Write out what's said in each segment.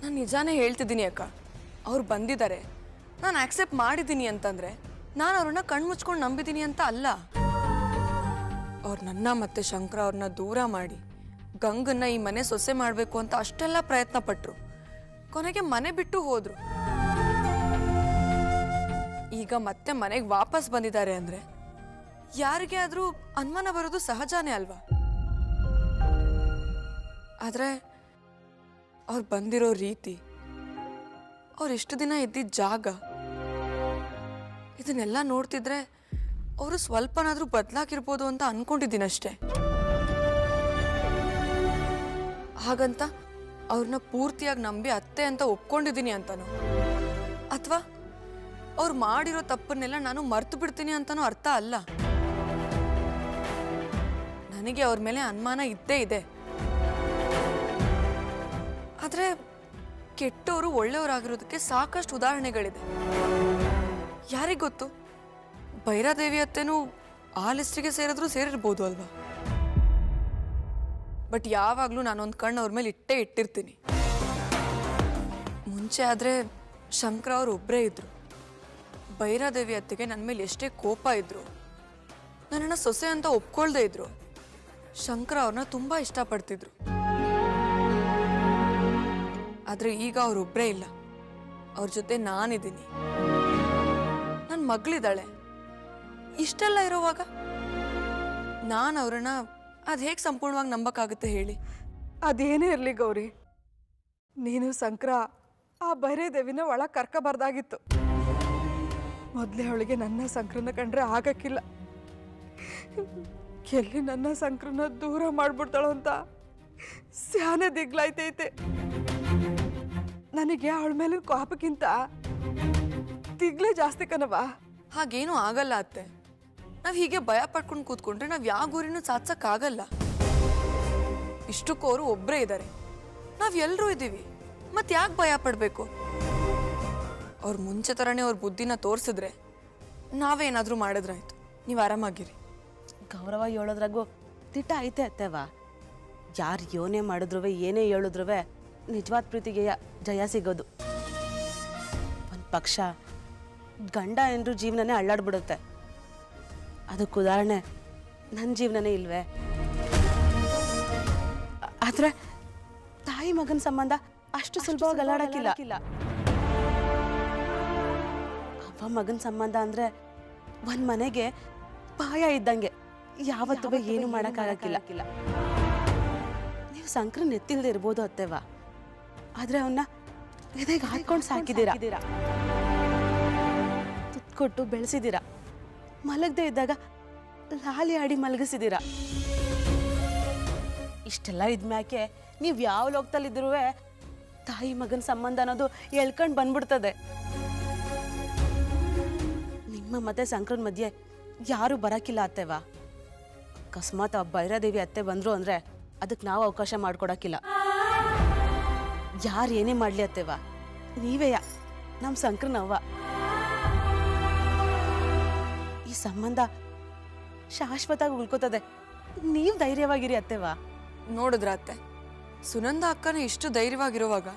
ನಾನು ನಿಜಾನೇ ಹೇಳ್ತಿದ್ದೀನಿ ಅಕ್ಕ. ಅವ್ರು ಬಂದಿದ್ದಾರೆ. ನಾನು ಆಕ್ಸೆಪ್ಟ್ ಮಾಡಿದ್ದೀನಿ ಅಂತಂದ್ರೆ ನಾನು ಅವ್ರನ್ನ ಕಣ್ಮುಚ್ಕೊಂಡು ನಂಬಿದ್ದೀನಿ ಅಂತ ಅಲ್ಲ. ಅವ್ರು ನನ್ನ ಮತ್ತೆ ಶಂಕರ ಅವ್ರನ್ನ ದೂರ ಮಾಡಿ, ಗಂಗನ್ನ ಈ ಮನೆ ಸೊಸೆ ಮಾಡಬೇಕು ಅಂತ ಅಷ್ಟೆಲ್ಲ ಪ್ರಯತ್ನ ಪಟ್ಟರು ಕೊನೆಗೆ ಮನೆ ಬಿಟ್ಟು ಹೋದರು. ಈಗ ಮತ್ತೆ ಮನೆಗೆ ವಾಪಸ್ ಬಂದಿದ್ದಾರೆ ಅಂದರೆ ಯಾರಿಗೆ ಆದ್ರೂ ಅನುಮಾನ ಬರೋದು ಸಹಜಾನೇ ಅಲ್ವಾ? ಆದ್ರೆ ಅವ್ರು ಬಂದಿರೋ ರೀತಿ. ಅವ್ರು ಎಷ್ಟು ದಿನ ಇದ್ದಿದ್ದ ಜಾಗ. ಇದನ್ನೆಲ್ಲ ನೋಡ್ತಿದ್ರೆ ಅವರು ಸ್ವಲ್ಪನಾದರೂ ಬದಲಾಗಿರ್ಬೋದು ಅಂತ ಅನ್ಕೊಂಡಿದ್ದೀನಿ ಅಷ್ಟೇ. ಹಾಗಂತ ಅವ್ರನ್ನ ಪೂರ್ತಿಯಾಗಿ ನಂಬಿ ಅತ್ತೆ ಅಂತ ಒಪ್ಕೊಂಡಿದ್ದೀನಿ ಅಂತನೋ. ಅಥವಾ ಅವ್ರು ಮಾಡಿರೋ ತಪ್ಪನ್ನೆಲ್ಲ ನಾನು ಮರ್ತು ಬಿಡ್ತೀನಿ ಅಂತನೋ ಅರ್ಥ ಅಲ್ಲ. ನನಗೆ ಅವ್ರ ಮೇಲೆ ಅನುಮಾನ ಇದ್ದೇ ಇದೆ. ಆದ್ರೆ ಕೆಟ್ಟವರು ಒಳ್ಳೆಯವರಾಗಿರೋದಕ್ಕೆ ಸಾಕಷ್ಟು ಉದಾಹರಣೆಗಳಿದೆ. ಯಾರಿಗೆ ಗೊತ್ತು? ಭೈರಾದೇವಿ ಅತ್ತೆನೂ ಆ ಲಿಸ್ಟಿಗೆ ಸೇರಿದ್ರು ಸೇರಿರ್ಬೋದು ಅಲ್ವಾ? ಬಟ್ ಯಾವಾಗಲೂ ನಾನೊಂದು ಕಣ್ಣು ಅವ್ರ ಮೇಲೆ ಇಟ್ಟೇ ಇಟ್ಟಿರ್ತೀನಿ. ಮುಂಚೆ ಆದರೆ ಶಂಕರ ಅವ್ರು ಒಬ್ಬರೇ ಇದ್ರು. ಭೈರಾದೇವಿ ಅತ್ತೆಗೆ ನನ್ನ ಮೇಲೆ ಎಷ್ಟೇ ಕೋಪ ಇದ್ರು, ನನ್ನನ್ನು ಸೊಸೆ ಅಂತ ಒಪ್ಕೊಳ್ದೇ ಇದ್ರು, ಶಂಕರ ಅವ್ರನ್ನ ತುಂಬ ಇಷ್ಟಪಡ್ತಿದ್ರು. ಆದ್ರೆ ಈಗ ಅವರೊಬ್ಬರೇ ಇಲ್ಲ. ಅವ್ರ ಜೊತೆ ನಾನಿದ್ದೀನಿ. ನನ್ನ ಮಗಳಿದ್ದಾಳೆ. ಇಷ್ಟೆಲ್ಲ ಇರೋವಾಗ? ನಾನು ಅವ್ರನ್ನ ಅದು ಹೇಗೆ ಸಂಪೂರ್ಣವಾಗಿ ನಂಬಕ್ಕಾಗುತ್ತೆ ಹೇಳಿ. ಅದೇನೇ ಇರಲಿ ಗೌರಿ. ನೀನು ಸಂಕ್ರ ಆ ದೇವಿನ ಒಳಗೆ ಕರ್ಕಬಾರ್ದಾಗಿತ್ತು. ಮೊದಲೇ ಅವಳಿಗೆ ನನ್ನ ಸಂಕ್ರನ ಕಂಡ್ರೆ ಆಗಕ್ಕಿಲ್ಲ. ಎಲ್ಲಿ ನನ್ನ ಸಂಕ್ರನ ದೂರ ಮಾಡ್ಬಿಡ್ತಾಳೋ ಅಂತ ಸ್ಯಾನೆ ದಿಗ್ಲಾಯ್ತೈತೆ. ನನಗೆ ಅವಳ ಮೇಲೆ ಕೋಪಕ್ಕಿಂತ ತಿಗ್ಲೇ ಜಾಸ್ತಿ ಕನವಾ ಹಾಗೇನೂ ಆಗಲ್ಲ ಅತ್ತೆ. ನಾವು ಹೀಗೆ ಭಯ ಪಡ್ಕೊಂಡು ಕೂತ್ಕೊಂಡ್ರೆ ನಾವು ಯಾವ ಗುರಿನೂ ಸಾಧಿಸಕ್ಕಾಗಲ್ಲ. ಇಷ್ಟಕ್ಕೂ ಅವರು ಒಬ್ಬರೇ ಇದ್ದಾರೆ ನಾವು ಎಲ್ಲರೂ ಇದ್ದೀವಿ. ಮತ್ತೆ ಯಾಕೆ ಭಯ ಪಡಬೇಕು? ಅವ್ರ ಮುಂಚೆ ಥರನೇ ಅವ್ರ ಬುದ್ಧಿನ ತೋರಿಸಿದ್ರೆ ನಾವೇನಾದರೂ ಮಾಡಿದ್ರಾಯ್ತು. ನೀವು ಆರಾಮಾಗಿರಿ. ಗೌರವ ಹೇಳೋದ್ರಾಗೂ ತಿಟ್ಟ ಐತೆ ಅತ್ತೆವಾ ಯಾರು ಯೋನೆ ಮಾಡಿದ್ರು ಏನೇ ಹೇಳಿದ್ರು ನಿಜವಾದ ಪ್ರೀತಿಗೆ ಜಯ ಸಿಗೋದು. ಒಂದು ಪಕ್ಷ ಗಂಡ ಎಂದ್ರೂ ಜೀವನನೇ ಅಳ್ಳಾಡ್ಬಿಡುತ್ತೆ. ಅದಕ್ಕೆ ಉದಾಹರಣೆ ನನ್ನ ಜೀವನನೇ ಇಲ್ವೇ? ಆದರೆ ತಾಯಿ ಮಗನ ಸಂಬಂಧ ಅಷ್ಟು ಸುಲಭವಾಗಿ ಅಲ್ಲಾಡಕ್ಕಿಲ್ಲ. ಅವ ಮಗನ ಸಂಬಂಧ ಅಂದರೆ ಒಂದು ಮನೆಗೆ ಪಾಯ ಇದ್ದಂಗೆ ಯಾವತ್ತೂ ಏನು ಮಾಡೋಕ್ಕಾಗಕ್ಕಿಲ್ಲ. ನೀವು ಸಂಕ್ರ ನೆತ್ತಿಲ್ದೇ ಇರ್ಬೋದು ಅತ್ತೆವ ಆದ್ರೆ ಅವನ್ನ ಎದೆಗೆ ಹಾಕೊಂಡು ಸಾಕಿದ್ದೀರಾ? ಕೊಟ್ಟು ಬೆಳೆಸಿದ್ದೀರಾ? ಮಲಗದೆ ಇದ್ದಾಗ ಲಾಲಿ ಆಡಿ ಮಲಗಿಸಿದ್ದೀರಾ? ಇಷ್ಟೆಲ್ಲ ಇದ್ಮ್ಯಾಕೆ? ನೀವು ಯಾವ ಲೋಕದಲ್ಲಿದ್ರೂ ತಾಯಿ ಮಗನ ಸಂಬಂಧ ಅನ್ನೋದು ಎಳ್ಕೊಂಡು ಬಂದ್ಬಿಡ್ತದೆ. ನಿಮ್ಮ ಮತ್ತೆ ಸಂಕ್ರನ್ ಮಧ್ಯೆ ಯಾರು ಬರಕಿಲ್ಲ ಅತ್ತೆವಾ? ಅಕಸ್ಮಾತ್ ಆ ಭೈರಾದೇವಿ ಅತ್ತೆ ಬಂದ್ರು ಅಂದ್ರೆ ಅದಕ್ಕೆ ನಾವು ಅವಕಾಶ ಮಾಡ್ಕೊಡಕ್ಕಿಲ್ಲ ಯಾರು ಏನೇ ಮಾಡ್ಲಿ ಅತ್ತೆವಾ ನೀವೇಯ ನಮ್ಮ ಸಂಕ್ರನವ್ವ ಈ ಸಂಬಂಧ ಶಾಶ್ವತವಾಗಿ ಉಳ್ಕೋತದೆ. ನೀವು ಧೈರ್ಯವಾಗಿರಿ ಅತ್ತೆವಾ ನೋಡಿದ್ರ ಅತ್ತೆ? ಸುನಂದ ಅಕ್ಕನ ಇಷ್ಟು ಧೈರ್ಯವಾಗಿರುವಾಗ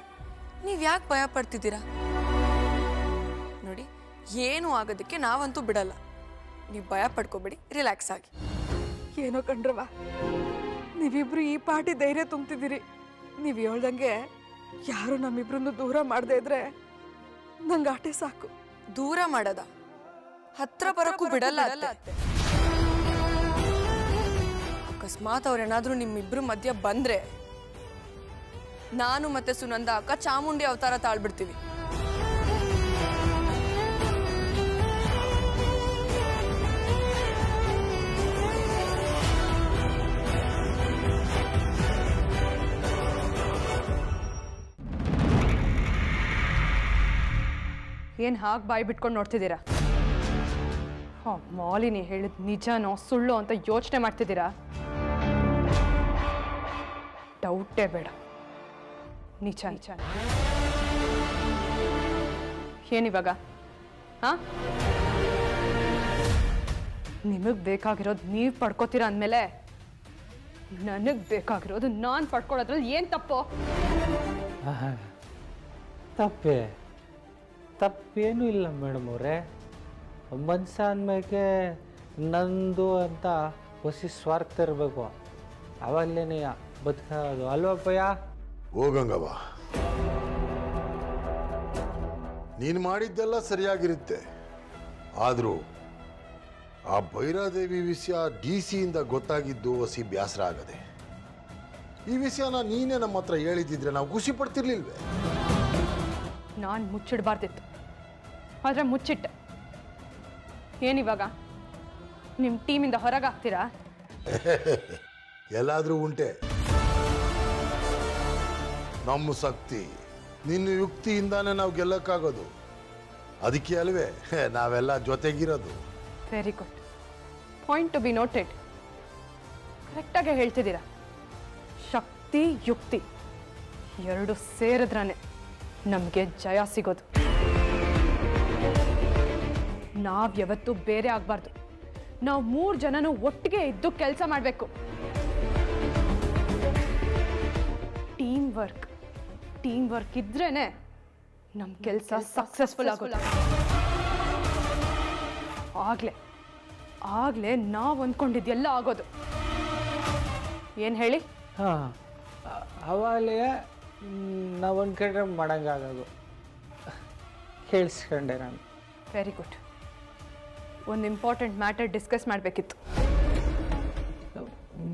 ನೀವು ಯಾಕೆ ಭಯ ಪಡ್ತಿದ್ದೀರಾ? ನೋಡಿ ಏನು ಆಗೋದಕ್ಕೆ ನಾವಂತೂ ಬಿಡಲ್ಲ. ನೀವು ಭಯ ಪಡ್ಕೋಬೇಡಿ ರಿಲ್ಯಾಕ್ಸ್ ಆಗಿ. ಏನೋ ಕಂಡ್ರವಾ ನೀವಿಬ್ರು ಈ ಪಾಟಿ ಧೈರ್ಯ ತುಂಬ್ತಿದ್ದೀರಿ. ನೀವು ಹೇಳ್ದಂಗೆ ಯಾರು ನಮ್ಮಿಬ್ರನ್ನು ದೂರ ಮಾಡದೇ ಇದ್ರೆ ನಂಗೆ ಆಟೆ ಸಾಕು. ದೂರ ಮಾಡದ? ಹತ್ರ ಬರೋಕ್ಕೂ ಬಿಡಲ್ಲ ಅತ್ತೆ. ಅಕಸ್ಮಾತ್ ಅವ್ರೇನಾದ್ರೂ ನಿಮ್ಮಿಬ್ರು ಮಧ್ಯ ಬಂದ್ರೆ ನಾನು ಮತ್ತೆ ಸುನಂದ ಅಕ್ಕ ಚಾಮುಂಡಿ ಅವತಾರ ತಾಳ್ಬಿಡ್ತೀವಿ. ಏನು ಹಾಗೆ ಬಾಯಿ ಬಿಟ್ಕೊಂಡು ನೋಡ್ತಿದ್ದೀರಾ? ಹಾಂ, ಮಾಲಿನಿ ಹೇಳಿದ ನಿಜನೋ ಸುಳ್ಳು ಅಂತ ಯೋಚನೆ ಮಾಡ್ತಿದ್ದೀರಾ? ಡೌಟೇ ಬೇಡ. ನಿಜ. ನಿಜ ಏನಿವಾಗ? ಹಾಂ? ನಿಮಗೆ ಬೇಕಾಗಿರೋದು ನೀವು ಪಡ್ಕೋತೀರ ಅಂದಮೇಲೆ? ನನಗೆ ಬೇಕಾಗಿರೋದು ನಾನು ಪಡ್ಕೊಳ್ಳೋದ್ರಲ್ಲಿ ಏನು ತಪ್ಪು? ತಪ್ಪೇ. ತಪ್ಪೇನೂ ಇಲ್ಲ ಮೇಡಮ್ ಅವರೇ. ಮನುಷ್ಯ ಅಂದಮೇಲೆ ನಂದು ಅಂತ ಹೊಸಿ ಸ್ವಾರ್ಥ ಇರಬೇಕು. ಅವಲ್ಲೇನೆ ಬದುಕೋದು. ಅಲ್ವಪ್ಪಯ್ಯ ಹೋಗಂಗವ ನೀನು ಮಾಡಿದ್ದೆಲ್ಲ ಸರಿಯಾಗಿರುತ್ತೆ. ಆದರೂ ಆ ಭೈರಾದೇವಿ ವಿಷಯ ಡಿ ಸಿಯಿಂದ ಗೊತ್ತಾಗಿದ್ದು ಹೊಸಿ ಬೇಸರ ಆಗದೆ. ಈ ವಿಷಯನ ನೀನೇ ನಮ್ಮ ಹತ್ರ ಹೇಳಿದ್ದಿದ್ರೆ ನಾವು ಖುಷಿ ಪಡ್ತಿರ್ಲಿಲ್ವೇ? ನಾನು ಮುಚ್ಚಿಡಬಾರ್ದಿತ್ತು. ಆದರೆ ಮುಚ್ಚಿಟ್ಟೆ. ಏನಿವಾಗ? ನಿಮ್ಮ ಟೀಮಿಂದ ಹೊರಗಾಗ್ತೀರಾ? ಎಲ್ಲಾದರೂ ಉಂಟೆ. ನಮ್ಮ ಶಕ್ತಿ ನಿನ್ನ ಯುಕ್ತಿಯಿಂದಾನೇ ನಾವು ಗೆಲ್ಲಕ್ಕಾಗೋದು. ಅದಕ್ಕೆ ಅಲ್ವೇ ನಾವೆಲ್ಲ ಜೊತೆಗಿರೋದು. Very good point to be noted ಕರೆಕ್ಟಾಗಿ ಹೇಳ್ತಿದ್ದೀರಾ? ಶಕ್ತಿ ಯುಕ್ತಿ ಎರಡು ಸೇರಿದ್ರೇ ನಮಗೆ ಜಯ ಸಿಗೋದು. ನಾವು ಯಾವತ್ತೂ ಬೇರೆ ಆಗಬಾರ್ದು. ನಾವು ಮೂರು ಜನನು ಒಟ್ಟಿಗೆ ಇದ್ದು ಕೆಲಸ ಮಾಡಬೇಕು. ಟೀಮ್ ವರ್ಕ್ ಟೀಮ್ ವರ್ಕ್ ಇದ್ರೇ ನಮ್ಮ ಕೆಲಸ ಸಕ್ಸಸ್ಫುಲ್ ಆಗೋಲ್ಲ ಆಗಲೇ ಆಗಲೇ ನಾವು ಅಂದ್ಕೊಂಡಿದ್ದೆಲ್ಲ ಆಗೋದು. ಏನು ಹೇಳಿ? ಹಾಂ ಅವಾಗಲೇ ನಾವು ಅಂದ್ಕೊಂಡ್ರೆ ಮಾಡೋಂಗಾಗೋದು ಕೇಳಿಸ್ಕೊಂಡೆ ನಾನು. ವೆರಿ ಗುಡ್ ಒಂದು ಇಂಪಾರ್ಟೆಂಟ್ ಮ್ಯಾಟರ್ ಡಿಸ್ಕಸ್ ಮಾಡಬೇಕಿತ್ತು.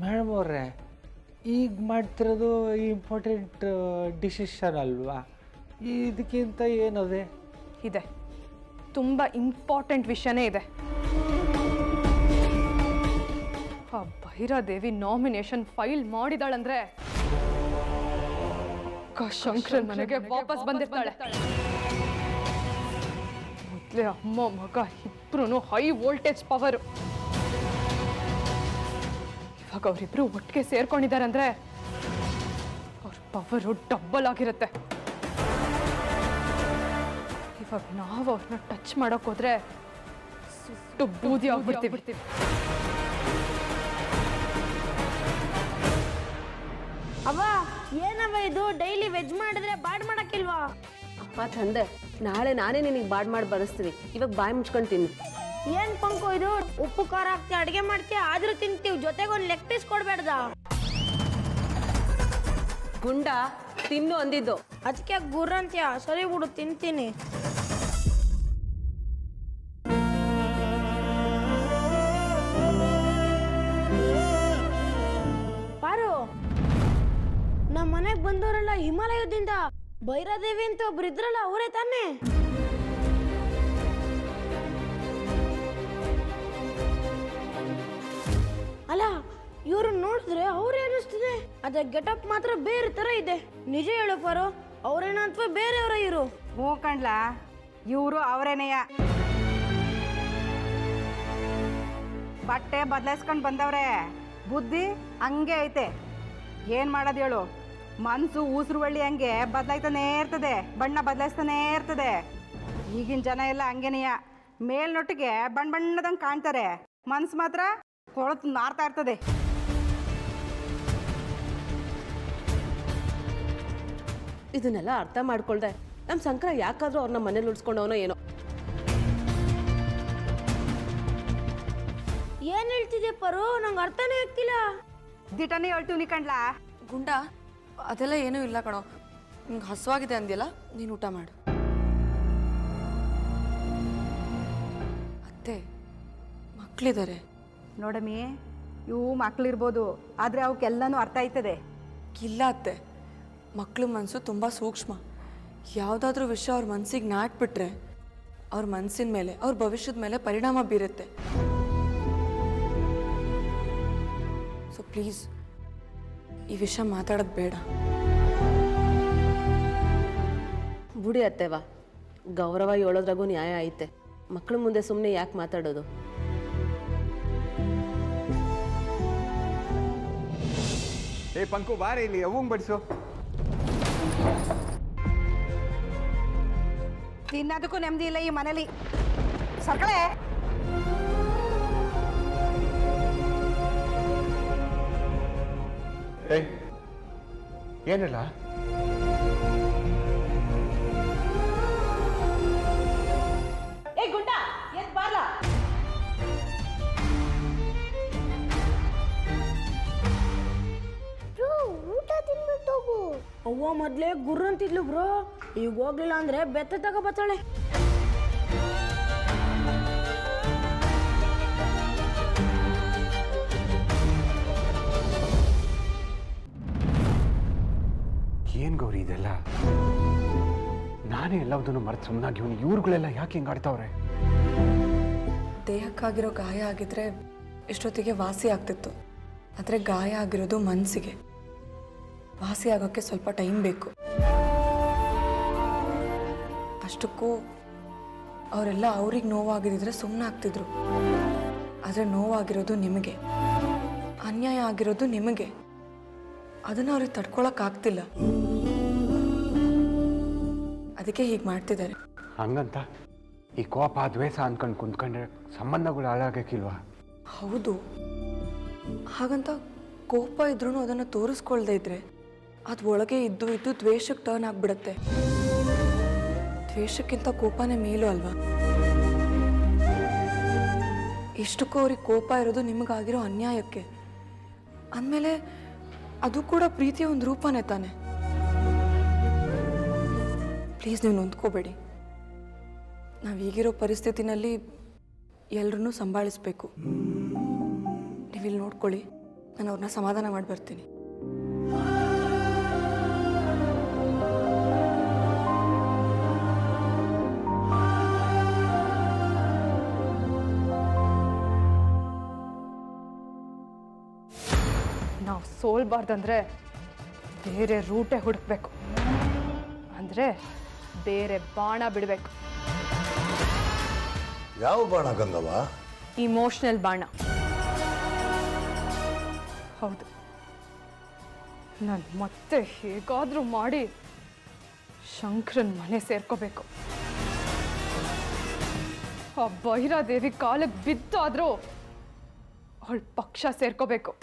ಮೇಡಮ್ ಅವ್ರೆ ಈಗ ಮಾಡ್ತಿರೋದು ಇಂಪಾರ್ಟೆಂಟ್ ಡಿಸಿಷನ್ ಅಲ್ವಾ? ಇದಕ್ಕಿಂತ ಏನದೆ? ಇದೆ. ತುಂಬ ಇಂಪಾರ್ಟೆಂಟ್ ವಿಷಯನೇ ಇದೆ. ಆ ಭೈರಾದೇವಿ ನಾಮಿನೇಷನ್ ಫೈಲ್ ಮಾಡಿದಾಳಂದ್ರೆ ಅಕ್ಕ ಶಂಕರನ್ ಮನೆಗೆ ವಾಪಸ್ ಬಂದಿರ್ತಾಳೆ. ಮೊದಲೇ ಅಮ್ಮ ಮಗ ಇಬ್ರು ಹೈ ವೋಲ್ಟೇಜ್ ಪವರ್ ಇವಾಗ ಅವರಿಬ್ರು ಒಟ್ಟಿಗೆ ಸೇರ್ಕೊಂಡಿದ್ದಾರೆ ಅಂದ್ರೆ ಅವ್ರ ಪವರು ಡಬ್ಬಲ್ ಆಗಿರುತ್ತೆ. ಇವಾಗ ನಾವು ಅವ್ರನ್ನ ಟಚ್ ಮಾಡಕ್ ಹೋದ್ರೆ ಸುಟ್ಟು ಬೂದಿ ಆಗ್ಬಿಡ್ತೀವಿ. ಅವ್ವ ಏನವ್ವ ಇದು? ಡೈಲಿ ವೆಜ್ ಮಾಡಿದ್ರೆ ಬಾಡ್ ಮಾಡಕ್ಕಿಲ್ವಾ? ಅಪ್ಪ ತಂದೆ ನಾಳೆ ನಾನೇ ನಿನಗೆ ಬಾಡ್ ಮಾಡಿ ಬರಸ್ತೀನಿ. ಇವಾಗ ಬಾಯಿ ಮುಚ್ಕೊಂಡು ತಿನ್ನು. ಏನ್ ಪಂಕು ಇದು? ಉಪ್ಪು ಖಾರ ಹಾಕ್ತಿ ಅಡಿಗೆ ಮಾಡ್ತೀಯ ಆದ್ರೂ ತಿಂತೀವಿ ಜೊತೆಗೆ ಒಂದು ಲೆಗ್ ಪೀಸ್ ಕೊಡ್ಬೇಡ್ದ? ಗುಂಡ ತಿನ್ನು ಅಂದಿದ್ದು. ಅದಕ್ಕೆ ಅಂತ್ಯ? ಸರಿ ಬಿಡು ತಿಂತೀನಿ. ಮನೆಗ್ ಬಂದವರೆಲ್ಲ ಹಿಮಾಲಯದಿಂದ ಭೈರಾದೇವಿ ಅಂತ ಒಬ್ರು ಇದ್ರಲ್ಲ, ಅವರೇ ತಾನೇ? ಅಲ್ಲ ಇವ್ರು ನೋಡಿದ್ರೆ ಅವ್ರೇ ಅನಿಸ್ತಿದೆ ಅದೇ ಗೆಟಪ್ ಮಾತ್ರ ಬೇರೆ ತರ ಇದೆ. ನಿಜ ಹೇಳು ಪಾರು ಅವ್ರೇನ ಅಥವಾ ಬೇರೆಯವರ ಇರು ಹ್ಞೂ ಕಣ್ಲ, ಇವರು ಅವರೇನೆಯ? ಬಟ್ಟೆ ಬದಲಾಯಿಸ್ಕೊಂಡು ಬಂದವ್ರೆ, ಬುದ್ಧಿ ಹಂಗೆ ಐತೆ. ಏನು ಮಾಡೋದು ಹೇಳು? ಮನಸ್ಸು ಉಸಿರು ಬಳ್ಳಿ ಹಂಗೆ ಬದಲಾಯ್ತಾನೇ ಇರ್ತದೆ ಬಣ್ಣ ಬದಲಾಯಿಸ್ತಾನೇ ಇರ್ತದೆ. ಈಗಿನ ಜನ ಎಲ್ಲ ಹಂಗೇನೆಯ ಮೇಲ್ನೊಟ್ಟಿಗೆ ಬಣ್ಣ ಬಣ್ಣದಂಗೆ ಕಾಣ್ತಾರೆ. ಮನ್ಸು ಮಾತ್ರ ಕೊಳತು ನಾರ್ತಾ ಇರ್ತದೆ. ಇದನ್ನೆಲ್ಲ ಅರ್ಥ ಮಾಡ್ಕೊಳ್ದೆ. ನಮ್ಮ ಸಂಕ್ರ ಯಾಕಾದ್ರೂ ಅವ್ರನ್ನ ಮನೇಲಿ ಉಳಿಸ್ಕೊಂಡವನೋ ಏನೋ. ಏನ್ ಹೇಳ್ತಿದ್ಯಾ ಪರು ನಂಗೆ ಅರ್ಥನೇ ಆಗ್ತಿಲ್ಲ. ದಿಟನೇ ಹೇಳ್ತೀವಿ ಕಣ್ಲಾ. ಗುಂಡ ಅದೆಲ್ಲ ಏನೂ ಇಲ್ಲ ಕಣೋ. ನಿಂಗೆ ಹಸುವಾಗಿದೆ ಅಂದ್ಯಲ್ಲ ನೀನು ಊಟ ಮಾಡು. ಅತ್ತೆ ಮಕ್ಕಳಿದ್ದಾರೆ ನೋಡಮ್ಮಿ ಇವು ಮಕ್ಳಿರ್ಬೋದು ಆದರೆ ಅವಕ್ಕೆಲ್ಲನೂ ಅರ್ಥ ಆಯ್ತದೆ. ಇಲ್ಲ ಅತ್ತೆ. ಮಕ್ಕಳ ಮನಸ್ಸು ತುಂಬ ಸೂಕ್ಷ್ಮ. ಯಾವುದಾದ್ರೂ ವಿಷಯ ಅವ್ರ ಮನಸ್ಸಿಗೆ ನಾಟ್ಬಿಟ್ರೆ ಅವ್ರ ಮನಸ್ಸಿನ ಮೇಲೆ ಅವ್ರ ಭವಿಷ್ಯದ ಮೇಲೆ ಪರಿಣಾಮ ಬೀರುತ್ತೆ. ಸೊ ಪ್ಲೀಸ್ ಈ ವಿಷಯ ಮಾತಾಡೋದು ಬೇಡ. ಬುಡಿ ಅತ್ತೆವಾ ಗೌರವ ಹೇಳೋದ್ರಾಗೂ ನ್ಯಾಯ ಐತೆ. ಮಕ್ಕಳ ಮುಂದೆ ಸುಮ್ಮನೆ ಯಾಕೆ ಮಾತಾಡೋದು? ಏ ಪಂಕು ಬಾರಿ ಇಲ್ಲಿ ಅವಂಗ್ ಬಡಿಸು. ತಿನ್ನೋದಕ್ಕೂ ನೆಮ್ಮದಿ ಇಲ್ಲ ಈ ಮನೇಲಿ. ಸಕಳೆ ಏಯ್ ಏನಿಲ್ಲ? ಏ ಗುಂಡ ಎದ್ ಬಾಲ ಬ್ರೋ ಊಟ ತಿನ್ಬಿಟ್ಟು ಹೋಗು ಅವ್ವ ಮೊದ್ಲೇ ಗುರ್ರಂತಿದ್ಲು ಬ್ರೋ. ಈಗ ಹೋಗ್ಲಿಲ್ಲ ಅಂದ್ರೆ ಬೆತ್ತ ತಗೋ ಬತ್ತಾಳೆ. ನಾನೇ ಎಲ್ಲದನ್ನು ಮರೆತು ಸುಮ್ಮನಾಗಿ ಇವನು ಇವ್ರುಗಳೆಲ್ಲ ಯಾಕೆ ಹಿಂಗಾಡ್ತಾವ್ರೆ ದೇಹಕ್ಕಾಗಿರೋ ಗಾಯ ಆಗಿದ್ರೆ ಇಷ್ಟೊತ್ತಿಗೆ ವಾಸಿ ಆಗ್ತಿತ್ತು. ಆದರೆ ಗಾಯ ಆಗಿರೋದು ಮನಸ್ಸಿಗೆ ವಾಸಿ ಆಗೋಕ್ಕೆ ಸ್ವಲ್ಪ ಟೈಮ್ ಬೇಕು. ಅಷ್ಟಕ್ಕೂ ಅವರೆಲ್ಲ ಅವ್ರಿಗೆ ನೋವಾಗಿದ್ದಿದ್ರೆ ಸುಮ್ಮನೆ ಆಗ್ತಿದ್ರು. ಆದರೆ ನೋವಾಗಿರೋದು ನಿಮಗೆ. ಅನ್ಯಾಯ ಆಗಿರೋದು ನಿಮಗೆ. ಅದನ್ನು ಅವ್ರಿಗೆ ತಡ್ಕೊಳಕ್ಕಾಗ್ತಿಲ್ಲ ಅದಕ್ಕೆ ಹೀಗೆ ಮಾಡ್ತಿದ್ದಾರೆ. ಹಂಗಂತ? ಈ ಕೋಪ ದ್ವೇಷ ಅನ್ಕೊಂಡು ಕುಂತ್ಕೊಂಡ್ರೆ ಸಂಬಂಧಗಳು ಹಾಳಾಗಕ್ಕಿಲ್ವಾ? ಹೌದು. ಹಾಗಂತ ಕೋಪ ಇದ್ರೂ ಅದನ್ನು ತೋರಿಸ್ಕೊಳ್ದೇ ಇದ್ರೆ ಅದು ಒಳಗೆ ಇದ್ದು ಇದ್ದು ದ್ವೇಷಕ್ಕೆ ಟರ್ನ್ ಆಗಿಬಿಡತ್ತೆ. ದ್ವೇಷಕ್ಕಿಂತ ಕೋಪನೇ ಮೇಲು ಅಲ್ವಾ? ಇಷ್ಟಕ್ಕೂ ಅವ್ರಿಗೆ ಕೋಪ ಇರೋದು ನಿಮಗಾಗಿರೋ ಅನ್ಯಾಯಕ್ಕೆ. ಅಂದಮೇಲೆ ಅದು ಕೂಡ ಪ್ರೀತಿಯ ಒಂದು ರೂಪನೇ ತಾನೆ? ಪ್ಲೀಸ್ ನೀವು ನೊಂದ್ಕೋಬೇಡಿ. ನಾವು ಈಗಿರೋ ಪರಿಸ್ಥಿತಿನಲ್ಲಿ ಎಲ್ಲರನ್ನೂ ಸಂಭಾಳಿಸ್ಬೇಕು. ನೀವಿಲ್ಲಿ ನೋಡ್ಕೊಳ್ಳಿ, ನಾನು ಅವ್ರನ್ನ ಸಮಾಧಾನ ಮಾಡಿ ಬರ್ತೀನಿ. ನಾವು ಸೋಲ್ಬಾರ್ದಂದ್ರೆ ಬೇರೆ ರೂಟೇ ಹುಡುಕ್ಬೇಕು. ಅಂದರೆ ಬೇರೆ ಬಾಣ ಬಿಡಬೇಕು. ಯಾವ ಬಾಣ ಗಂಗವ್ವ? ಇಮೋಷನಲ್ ಬಾಣ. ಹೌದು. ನಾನು ಮತ್ತೆ ಹೇಗಾದರೂ ಮಾಡಿ ಶಂಕರನ್ ಮನೆ ಸೇರ್ಕೋಬೇಕು. ಆ ಬೈರಾದೇವಿ ಕಾಲಕ್ಕೆ ಬಿದ್ದಾದರೂ ಅವಳ ಪಕ್ಷ ಸೇರ್ಕೋಬೇಕು.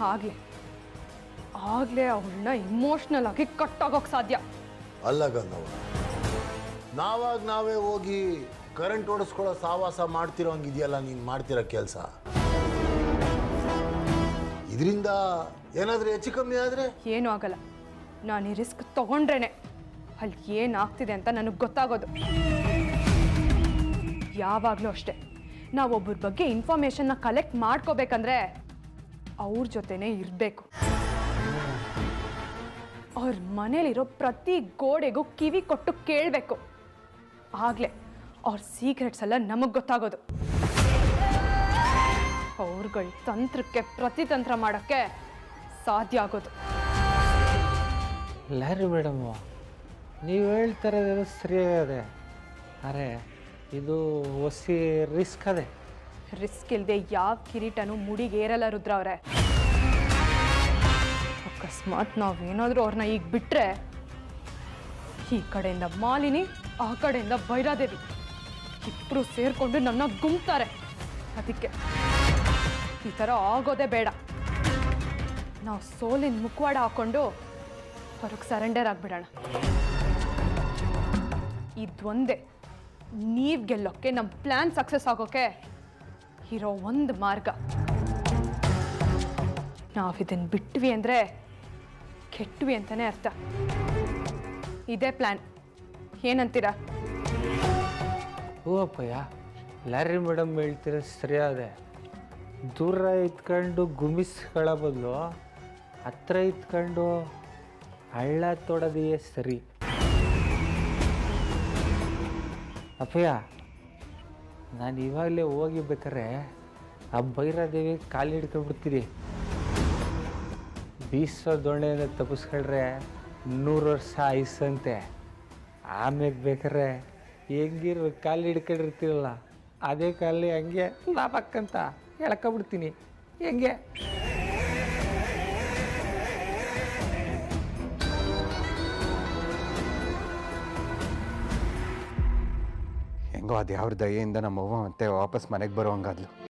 ಆಗ್ಲೇ. ಆಗ್ಲೇ ಅವಳನ್ನ ಇಮೋಷ್ನಲ್ ಆಗಿ ಕಟ್ಟಾಗೋಕ್ ಸಾಧ್ಯ. ಅಲ್ಲ ಗಂಗವ್ವ ನಾವಾಗ ನಾವೇ ಹೋಗಿ ಕರೆಂಟ್ ಓಡಿಸ್ಕೊಳ್ಳೋ ಸಾವಾಸ ಮಾಡ್ತಿರೋ ಹಂಗಿದೆಯಲ್ಲ ನೀನು ಮಾಡ್ತಿರೋ ಕೆಲಸ? ಇದರಿಂದ ಏನಾದರೂ ಹೆಚ್ಚು ಕಮ್ಮಿ ಆದ್ರೆ? ಏನೂ ಆಗಲ್ಲ. ನಾನು ಈ ರಿಸ್ಕ್ ತಗೊಂಡ್ರೇನೆ ಅಲ್ಲಿ ಏನಾಗ್ತಿದೆ ಅಂತ ನನಗೆ ಗೊತ್ತಾಗೋದು. ಯಾವಾಗಲೂ ಅಷ್ಟೇ. ನಾವು ಒಬ್ಬರ ಬಗ್ಗೆ ಇನ್ಫಾರ್ಮೇಷನ್ನ ಕಲೆಕ್ಟ್ ಮಾಡ್ಕೋಬೇಕಂದ್ರೆ ಅವ್ರ ಜೊತೆನೇ ಇರಬೇಕು. ಅವ್ರ ಮನೇಲಿರೋ ಪ್ರತಿ ಗೋಡೆಗೂ ಕಿವಿ ಕೊಟ್ಟು ಕೇಳಬೇಕು. ಆಗಲೇ ಅವ್ರ ಸೀಕ್ರೆಟ್ಸ್ ಎಲ್ಲ ನಮಗೆ ಗೊತ್ತಾಗೋದು. ಅವ್ರುಗಳ ತಂತ್ರಕ್ಕೆ ಪ್ರತಿತಂತ್ರ ಮಾಡೋಕ್ಕೆ ಸಾಧ್ಯ ಆಗೋದು. ಲ್ಯಾರಿ ಮೇಡಮು ನೀವು ಹೇಳ್ತಾರದೇನೋ ಸರಿಯಾಗದೆ ಅರೆ ಇದು ಹೊಸ ರಿಸ್ಕ್ ಅದೇ. ರಿಸ್ಕ್ ಇಲ್ಲದೆ ಯಾವ ಕಿರೀಟನೂ ಮುಡಿಗೇರಲ್ಲ ರುದ್ರ ಅವರೇ ಅಕಸ್ಮಾತ್ ನಾವೇನಾದರೂ ಅವ್ರನ್ನ ಈಗ ಬಿಟ್ರೆ ಈ ಕಡೆಯಿಂದ ಮಾಲಿನಿ, ಆ ಕಡೆಯಿಂದ ಭೈರಾದೇವಿ ಇಬ್ಬರು ಸೇರ್ಕೊಂಡು ನನ್ನ ಗುಮ್ತಾರೆ. ಅದಕ್ಕೆ ಈ ಥರ ಆಗೋದೇ ಬೇಡ. ನಾವು ಸೋಲಿನ ಮುಖವಾಡ ಹಾಕೊಂಡು ಹೊರಗೆ ಸರೆಂಡರ್ ಆಗಿಬಿಡೋಣ. ಇದೊಂದೇ ನೀವು ಗೆಲ್ಲೋಕ್ಕೆ ನಮ್ಮ ಪ್ಲ್ಯಾನ್ ಸಕ್ಸಸ್ ಆಗೋಕ್ಕೆ ಇರೋ ಒಂದು ಮಾರ್ಗ. ನಾವು ಇದನ್ನು ಬಿಟ್ವಿ ಅಂದರೆ ಕೆಟ್ವಿ ಅಂತಾನೆ ಅರ್ಥ. ಇದೇ ಪ್ಲ್ಯಾನ್ ಏನಂತೀರಾ? ಓ ಅಪ್ಪಯ್ಯ, ಲಾರಿ ಮೇಡಮ್ ಹೇಳ್ತೀರ ಸರಿಯಾದೆ. ದೂರ ಇತ್ಕೊಂಡು ಗುಮಿಸ್ಕೊಳ್ಳೋ ಬದಲು ಹತ್ರ ಇತ್ಕೊಂಡು ಹಳ್ಳ ತೊಡೋದೆಯೇ ಸರಿ. ಅಪ್ಪಯ್ಯ, ನಾನು ಇವಾಗಲೇ ಹೋಗಿ ಬೇಕಾದ್ರೆ ಆ ಭೈರಾದೇವಿ ಕಾಲು ಹಿಡ್ಕೊಂಡ್ಬಿಡ್ತೀರಿ ಬೀಸೋ ದೊಣ್ಣೆಯಿಂದ ತಪ್ಪಿಸ್ಕೊಂಡ್ರೆ ನೂರು ವರ್ಷ ಆಯ್ಸಂತೆ. ಆಮೇಲೆ ಬೇಕಾದ್ರೆ ಹೆಂಗಿರ್ ಕಾಲು ಹಿಡ್ಕೊಂಡಿರ್ತೀರಲ್ಲ, ಅದೇ ಕಾಲಿ ಹಂಗೆ ಲಾಭಕ್ಕಂತ ಎಳ್ಕೊಬಿಡ್ತೀನಿ. ಹೆಂಗೆ? ಹೆಂಗೋ ಅದು ಯಾವ ದಯೆಯಿಂದ ನಮ್ಮ ಅವ್ವ ಮತ್ತೆ ವಾಪಸ್ ಮನೆಗೆ ಬರೋ ಹಂಗಾದ್ಲು